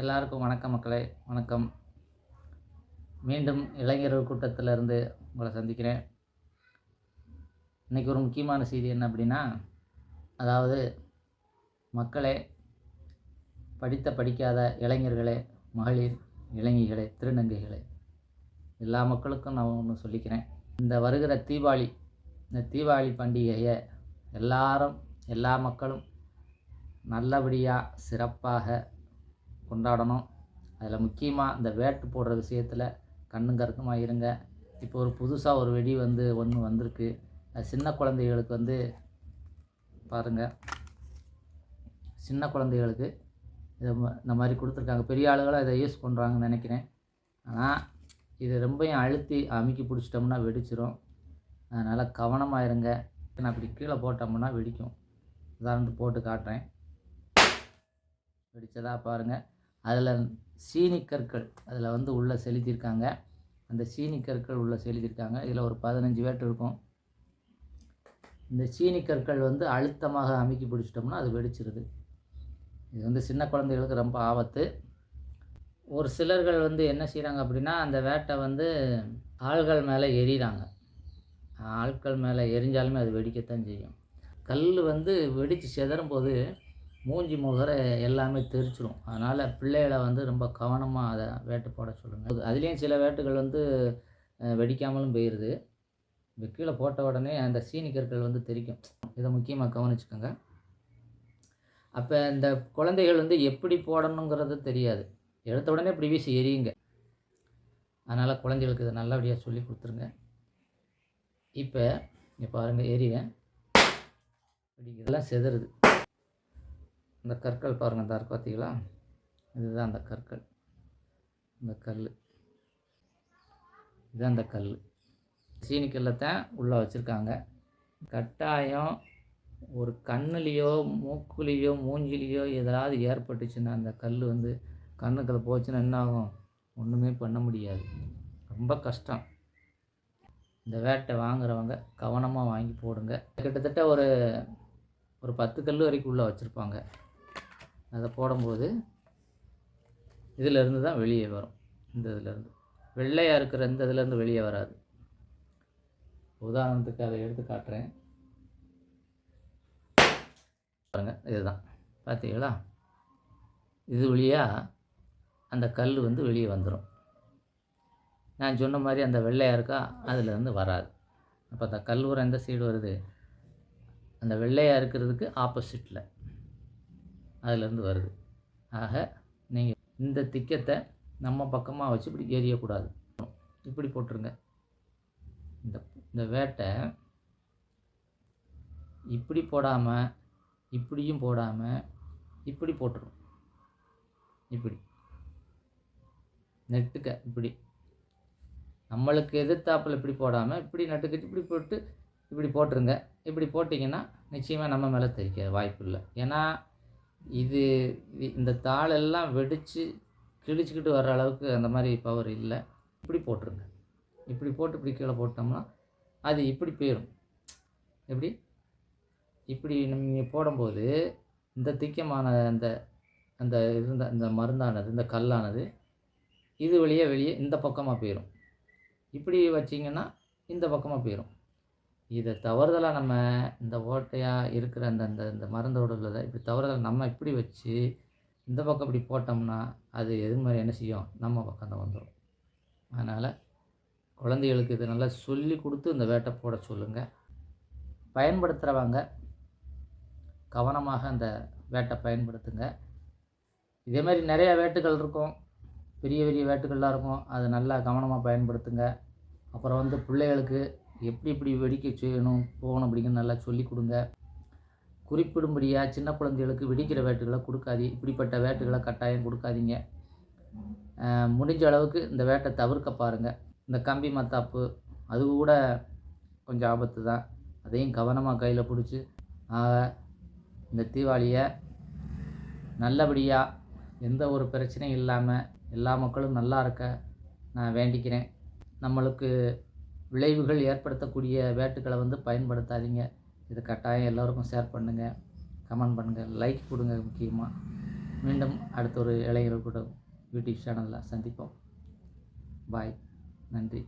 எல்லாருக்கும் வணக்கம் மக்களே வணக்கம். மீண்டும் இளைஞர்கள் கூட்டத்திலிருந்து உங்களை சந்திக்கிறேன். இன்றைக்கி ஒரு முக்கியமான செய்தி என்ன அப்படின்னா அதாவது மக்களே படித்த படிக்காத இளைஞர்களே மகளிர் இளைஞர்களே திருநங்கைகளே எல்லா மக்களுக்கும் நான் ஒன்று சொல்லிக்கிறேன். இந்த வருகிற தீபாவளி இந்த தீபாவளி பண்டிகையை எல்லாரும் எல்லா மக்களும் நல்லபடியாக சிறப்பாக கொண்டாடணும். அதில் முக்கியமாக இந்த வேட்டு போடுற விஷயத்தில் கண்ணும் கருத்துமாக இருங்க. இப்போ ஒரு புதுசாக ஒரு வெடி வந்து ஒன்று வந்திருக்கு. அது சின்ன குழந்தைகளுக்கு வந்து பாருங்கள் சின்ன குழந்தைகளுக்கு இதை இந்த மாதிரி கொடுத்துருக்காங்க. பெரிய ஆளுகளாக இதை யூஸ் பண்ணுறாங்கன்னு நினைக்கிறேன். ஆனால் இது ரொம்பையும் அழுத்தி அமுக்கி பிடிச்சிட்டோம்னா வெடிச்சிரும். அதனால் கவனமாக இருங்க. நான் அப்படி கீழே போட்டோம்னா வெடிக்கும். உதாரணத்துக்கு போட்டு காட்டுறேன். வெடித்ததாக பாருங்கள் அதில் சீனி கற்கள் அதில் வந்து உள்ளே செலுத்தியிருக்காங்க. அந்த சீனி கற்கள் உள்ளே செலுத்தியிருக்காங்க. இதில் ஒரு பதினஞ்சு வேட்டு இருக்கும். இந்த சீனி கற்கள் வந்து அழுத்தமாக அமுக்கி பிடிச்சிட்டோம்னா அது வெடிச்சிருது. இது வந்து சின்ன குழந்தைகளுக்கு ரொம்ப ஆபத்து. ஒரு சிலர்கள் வந்து என்ன செய்கிறாங்க அப்படின்னா அந்த வேட்டை வந்து ஆள்கள் மேலே எரியிறாங்க ஆட்கள் மேலே எரிஞ்சாலுமே அது வெடிக்கத்தான் செய்யும். கல் வந்து வெடித்து சிதறும் போது மூஞ்சி முகர எல்லாமே தெரிச்சிடும் அதனால் பிள்ளைகளை வந்து ரொம்ப கவனமாக அதை வேட்டு போட சொல்லுங்கள் அதுலேயும் சில வேட்டுகள் வந்து வெடிக்காமலும் போயிடுது இப்போ கீழே போட்ட உடனே அந்த சீனி கற்கள் வந்து தெரிக்கும். இதை முக்கியமாக கவனிச்சுக்கோங்க. அப்போ இந்த குழந்தைகள் வந்து எப்படி போடணுங்கிறது தெரியாது. எடுத்த உடனே இப்படி வீசி எரியுங்க அதனால் குழந்தைகளுக்கு இதை நல்லபடியாக சொல்லி கொடுத்துருங்க. இப்போ இங்கே பாருங்கள் எரியுங்க இதெல்லாம் செதறுது. இந்த கற்கள் பாருங்கள் இந்த இருக்கு பார்த்தீங்களா இதுதான் அந்த கற்கள். இந்த கல் இதுதான் அந்த கல் சீனிக்கல்லை தான் உள்ளே வச்சுருக்காங்க. கட்டாயம் ஒரு கண்ணுலேயோ மூக்குலேயோ மூஞ்சிலேயோ எதாவது ஏற்பட்டுச்சுன்னா அந்த கல் வந்து கண்ணுக்குள்ள போச்சுன்னா என்ன ஆகும் ஒன்றுமே பண்ண முடியாது. ரொம்ப கஷ்டம். இந்த வேட்டை வாங்குறவங்க கவனமாக வாங்கி போடுங்க. கிட்டத்தட்ட ஒரு ஒரு பத்து கல் வரைக்கும் உள்ளே வச்சுருப்பாங்க. அதை போடும்போது இதிலேருந்து தான் வெளியே வரும் இந்த இதுலேருந்து. வெள்ளையாக இருக்கிற இந்த இதுலேருந்து வெளியே வராது. உதாரணத்துக்கு அதை எடுத்து காட்டுறேன். பாருங்கள் இதுதான். பார்த்தீங்களா இது வழியாக அந்த கல் வந்து வெளியே வந்துடும் நான் சொன்ன மாதிரி அந்த வெள்ளையாக இருக்கா அதுலேருந்து வராது. அப்போ அந்த கல் உரம் எந்த சைடு வருது? அந்த வெள்ளையாக இருக்கிறதுக்கு ஆப்போசிட்டில் அதுலேருந்து வருது. ஆக நீங்கள் இந்த திக்கத்தை நம்ம பக்கமாக வச்சு இப்படி எரியக்கூடாது இப்படி போட்டுருங்க. இந்த இந்த வேட்டை இப்படி போடாமல் இப்படியும் போடாமல் இப்படி போட்டுரும். இப்படி. நெட்டுக்க இப்படி. நம்மளுக்கு எதிர்த்தாப்பில் இப்படி போடாமல் இப்படி நட்டுக்கிட்டு இப்படி போட்டு இப்படி போட்டுருங்க. இப்படி போட்டிங்கன்னா நிச்சயமாக நம்ம மேலே தெரிக்க வாய்ப்பு இல்லை ஏன்னா இது இந்த தாளெல்லாம் வெடித்து கிழிச்சிக்கிட்டு வர்ற அளவுக்கு அந்த மாதிரி பவர் இல்லை. இப்படி போட்டுருங்க. இப்படி போட்டு இப்படி கீழே போட்டோம்னா அது இப்படி போயிடும். எப்படி? இப்படி நீங்கள் போடும்போது இந்த திக்கமான அந்த அந்த இருந்த இந்த மருந்தானது இந்த கல்லானது இது வழியே வெளியே இந்த பக்கமாக போயிடும் இப்படி வச்சிங்கன்னா இந்த பக்கமாக போயிடும் இதை தவறுதலாக நம்ம இந்த ஓட்டையாக இருக்கிற அந்த அந்த இந்த மருந்தோட உள்ளதை இப்படி தவறுதலாக நம்ம இப்படி வச்சு இந்த பக்கம் இப்படி போட்டோம்னா அது எதிர்மறை என்ன செய்யும்? நம்ம பக்கம் தான் வந்துடும் அதனால் குழந்தைகளுக்கு இதை நல்லா சொல்லி கொடுத்து இந்த வேட்டை போட சொல்லுங்கள் பயன்படுத்துகிறவங்க கவனமாக அந்த வேட்டை பயன்படுத்துங்க. இதே மாதிரி நிறைய வேட்டுகள் இருக்கும். பெரிய பெரிய வேட்டுகள்லாம் இருக்கும். அதை நல்லா கவனமாக பயன்படுத்துங்க. அப்புறம் வந்து பிள்ளைகளுக்கு எப்படி எப்படி வெடிக்க செய்யணும் போகணும் அப்படிங்கிறது நல்லா சொல்லி கொடுங்க. குறிப்பிடும்படியாக சின்ன குழந்தைகளுக்கு வெடிக்கிற வேட்டுகளை கொடுக்காதி இப்படிப்பட்ட வேட்டுகளை கட்டாயம் கொடுக்காதீங்க. முடிஞ்ச அளவுக்கு இந்த வேட்டை தவிர்க்க பாருங்கள் இந்த கம்பி மத்தாப்பு அது கூட கொஞ்சம் ஆபத்து தான். அதையும் கவனமாக கையில் பிடிச்சி ஆக இந்த தீபாவளியை நல்லபடியாக எந்த ஒரு பிரச்சனையும் இல்லாமல் எல்லா மக்களும் நல்லா இருக்க நான் வேண்டிக்கிறேன். நம்மளுக்கு விளைவுகள் ஏற்படுத்தக்கூடிய வேட்டுக்களை வந்து பயன்படுத்தாதீங்க. இது கட்டாயம் எல்லோருக்கும் ஷேர் பண்ணுங்கள் கமெண்ட் பண்ணுங்கள் லைக் கொடுங்க முக்கியமாக மீண்டும் அடுத்த ஒரு இளைஞர்கள் கூட யூடியூப் சேனலில் சந்திப்போம். பாய் நன்றி.